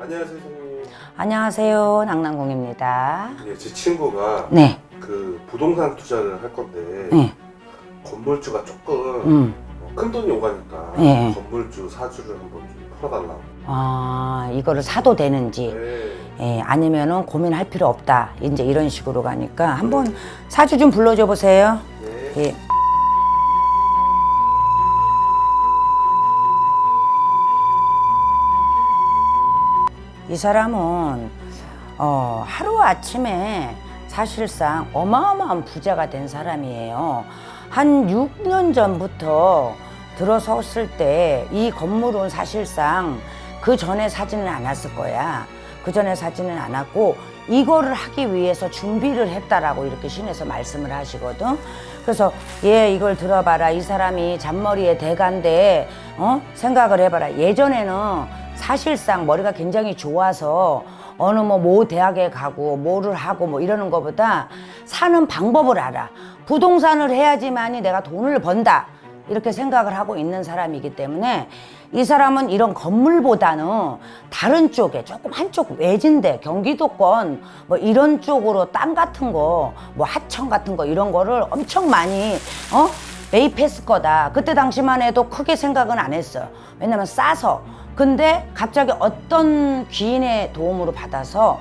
안녕하세요, 선생님. 안녕하세요. 낭낭공입니다. 예, 제 친구가 네. 그 부동산 투자를 할 건데 네. 건물주가 조금 음. 어, 큰 돈이 오가니까 네. 건물주 사주를 한번 좀 풀어달라고. 아, 이거를 사도 되는지, 네. 예, 아니면은 고민할 필요 없다. 이제 이런 식으로 가니까 한번 사주 좀 불러줘 보세요. 네. 예. 이 사람은 어, 하루 아침에 사실상 어마어마한 부자가 된 사람이에요. 한 6년 전부터 들어섰을 때 이 건물은 사실상 그 전에 사지는 않았을 거야. 그 전에 사지는 않았고 이거를 하기 위해서 준비를 했다라고 이렇게 신에서 말씀을 하시거든. 그래서 얘 이걸 들어봐라. 이 사람이 잔머리의 대가인데 어? 생각을 해봐라. 예전에는 사실상 머리가 굉장히 좋아서 어느 뭐 모 대학에 가고 뭐를 하고 뭐 이러는 것보다 사는 방법을 알아. 부동산을 해야지만이 내가 돈을 번다. 이렇게 생각을 하고 있는 사람이기 때문에 이 사람은 이런 건물보다는 다른 쪽에 조금 한쪽 외진데 경기도권 뭐 이런 쪽으로 땅 같은 거 뭐 하청 같은 거 이런 거를 엄청 많이 어 매입했을 거다. 그때 당시만 해도 크게 생각은 안 했어요. 왜냐면 싸서. 근데 갑자기 어떤 귀인의 도움으로 받아서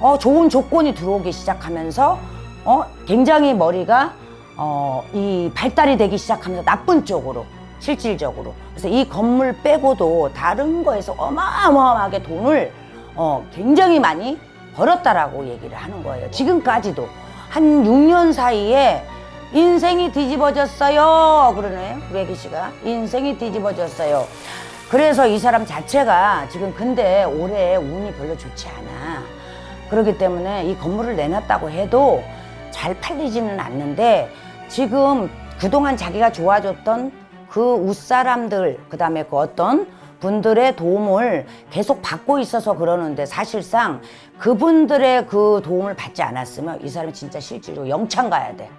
어 좋은 조건이 들어오기 시작하면서 어 굉장히 머리가 어, 이 발달이 되기 시작하면서 나쁜 쪽으로 실질적으로 그래서 이 건물 빼고도 다른 거에서 어마어마하게 돈을 어, 굉장히 많이 벌었다라고 얘기를 하는 거예요. 지금까지도 한 6년 사이에 인생이 뒤집어졌어요. 그러네요. 외기 씨가 인생이 뒤집어졌어요. 그래서 이 사람 자체가 지금 근데 올해 운이 별로 좋지 않아. 그렇기 때문에 이 건물을 내놨다고 해도 잘 팔리지는 않는데 지금 그동안 자기가 좋아졌던 그 웃사람들 그 다음에 그 어떤 분들의 도움을 계속 받고 있어서 그러는데 사실상 그분들의 그 도움을 받지 않았으면 이 사람이 진짜 실제로 영창 가야 돼.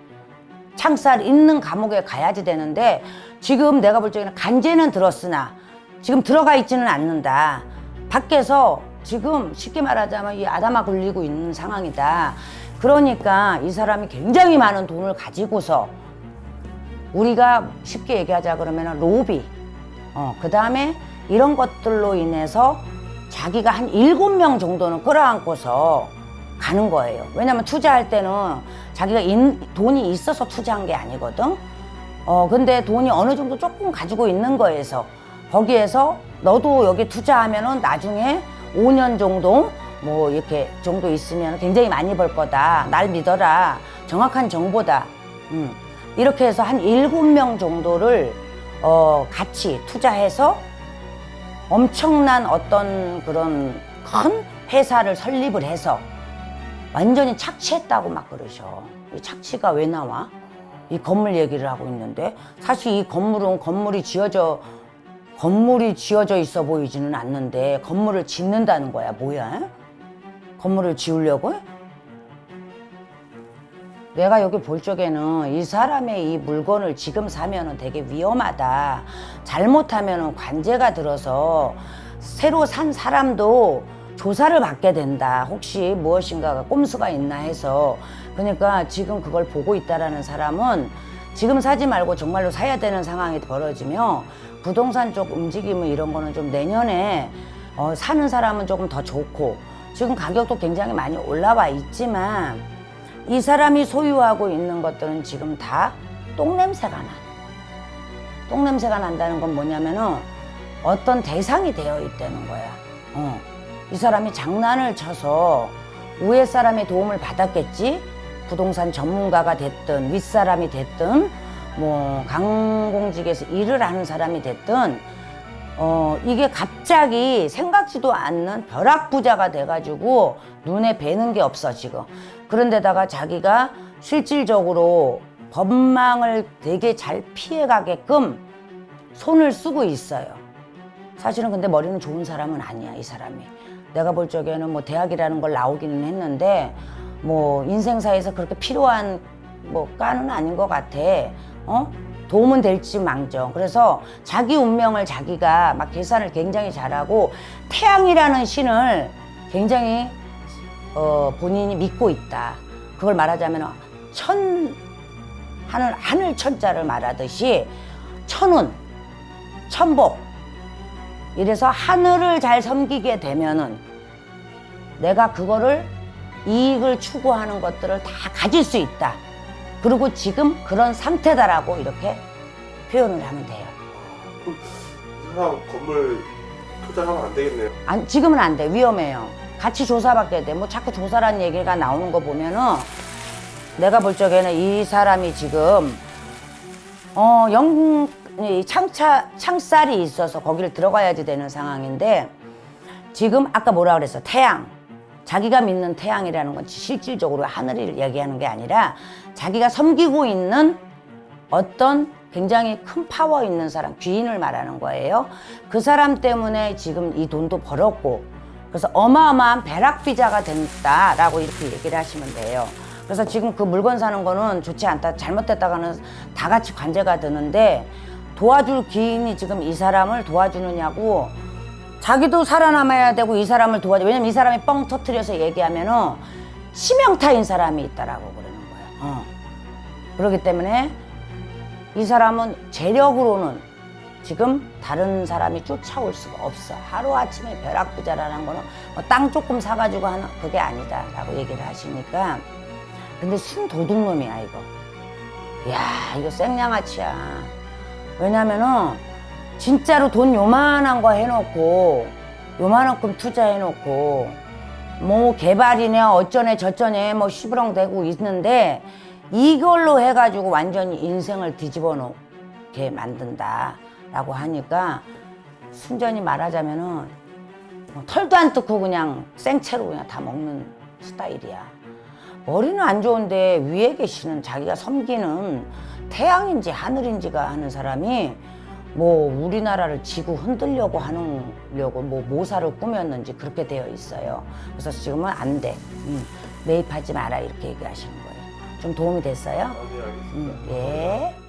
창살 있는 감옥에 가야지 되는데 지금 내가 볼 적에는 간제는 들었으나 지금 들어가 있지는 않는다. 밖에서 지금 쉽게 말하자면 이 아담아 굴리고 있는 상황이다. 그러니까 이 사람이 굉장히 많은 돈을 가지고서 우리가 쉽게 얘기하자 그러면 로비, 어, 그 다음에 이런 것들로 인해서 자기가 한 일곱 명 정도는 끌어안고서 가는 거예요. 왜냐면 투자할 때는 자기가 인- 돈이 있어서 투자한 게 아니거든. 어, 근데 돈이 어느 정도 조금 가지고 있는 거에서 거기에서 너도 여기 투자하면은 나중에 5년 정도 뭐 이렇게 정도 있으면 굉장히 많이 벌 거다. 날 믿어라. 정확한 정보다. 음. 이렇게 해서 한 일곱 명 정도를 어, 같이 투자해서 엄청난 어떤 그런 큰 회사를 설립을 해서 완전히 착취했다고 막 그러셔. 이 착취가 왜 나와? 이 건물 얘기를 하고 있는데 사실 이 건물은 건물이 지어져 건물이 지어져 있어 보이지는 않는데 건물을 짓는다는 거야. 뭐야? 건물을 지으려고? 해? 내가 여기 볼 적에는 이 사람의 이 물건을 지금 사면은 되게 위험하다. 잘못하면은 관제가 들어서 새로 산 사람도 조사를 받게 된다. 혹시 무엇인가가 꼼수가 있나 해서. 그러니까 지금 그걸 보고 있다라는 사람은 지금 사지 말고 정말로 사야 되는 상황이 벌어지며 부동산 쪽 움직임은 이런 거는 좀 내년에 어, 사는 사람은 조금 더 좋고 지금 가격도 굉장히 많이 올라와 있지만 이 사람이 소유하고 있는 것들은 지금 다 똥냄새가 나. 똥냄새가 난다는 건 뭐냐면은 어떤 대상이 되어 있다는 거야. 어. 이 사람이 장난을 쳐서 위에 사람의 도움을 받았겠지? 부동산 전문가가 됐든 윗사람이 됐든 뭐 강공직에서 일을 하는 사람이 됐든 어 이게 갑자기 생각지도 않는 벼락부자가 돼가지고 눈에 뵈는 게 없어 지금. 그런데다가 자기가 실질적으로 법망을 되게 잘 피해가게끔 손을 쓰고 있어요. 사실은 근데 머리는 좋은 사람은 아니야 이 사람이. 내가 볼 적에는 뭐 대학이라는 걸 나오기는 했는데 뭐 인생사에서 그렇게 필요한 뭐 까는 아닌 것 같아 어 도움은 될지 망정. 그래서 자기 운명을 자기가 막 계산을 굉장히 잘하고 태양이라는 신을 굉장히 어, 본인이 믿고 있다. 그걸 말하자면 천 하늘 하늘 천자를 말하듯이 천운, 천복. 이래서 하늘을 잘 섬기게 되면은 내가 그거를 이익을 추구하는 것들을 다 가질 수 있다. 그리고 지금 그런 상태다라고 이렇게 표현을 하면 돼요. 그럼 이 사람 건물 투자하면 안 되겠네요. 안, 지금은 안 돼. 위험해요. 같이 조사받게 돼. 뭐 자꾸 조사라는 얘기가 나오는 거 보면은 내가 볼 적에는 이 사람이 지금 어, 영, 이 창차, 창살이 있어서 거기를 들어가야지 되는 상황인데 지금 아까 뭐라 그랬어? 태양. 자기가 믿는 태양이라는 건 실질적으로 하늘을 얘기하는 게 아니라 자기가 섬기고 있는 어떤 굉장히 큰 파워 있는 사람, 귀인을 말하는 거예요. 그 사람 때문에 지금 이 돈도 벌었고, 그래서 어마어마한 벼락비자가 됐다라고 이렇게 얘기를 하시면 돼요. 그래서 지금 그 물건 사는 거는 좋지 않다, 잘못됐다가는 다 같이 관제가 드는데 도와줄 귀인이 지금 이 사람을 도와주느냐고 자기도 살아남아야 되고 이 사람을 도와줘. 왜냐면 이 사람이 뻥 터트려서 얘기하면은 치명타인 사람이 있다라고 그러는 거예요. 어. 그렇기 때문에 이 사람은 재력으로는 지금 다른 사람이 쫓아올 수가 없어. 하루아침에 벼락부자라는 거는 뭐 땅 조금 사가지고 하는 그게 아니다라고 얘기를 하시니까. 근데 순도둑놈이야, 이거. 야, 이거 생양아치야. 왜냐면은 진짜로 돈 요만한 거 해놓고 요만한큼 투자해놓고 뭐 개발이네 어쩌네 저쩌네 뭐 시부렁 대고 있는데 이걸로 해가지고 완전히 인생을 뒤집어 놓게 만든다라고 하니까 순전히 말하자면은 뭐 털도 안 뜯고 그냥 생채로 그냥 다 먹는 스타일이야. 머리는 안 좋은데 위에 계시는 자기가 섬기는 태양인지 하늘인지가 하는 사람이 뭐 우리나라를 지구 흔들려고 하는려고 뭐 모사를 꾸몄는지 그렇게 되어 있어요. 그래서 지금은 안 돼. 음, 매입하지 마라 이렇게 얘기하시는 거예요. 좀 도움이 됐어요? 아니 알겠습니다. 음, 예.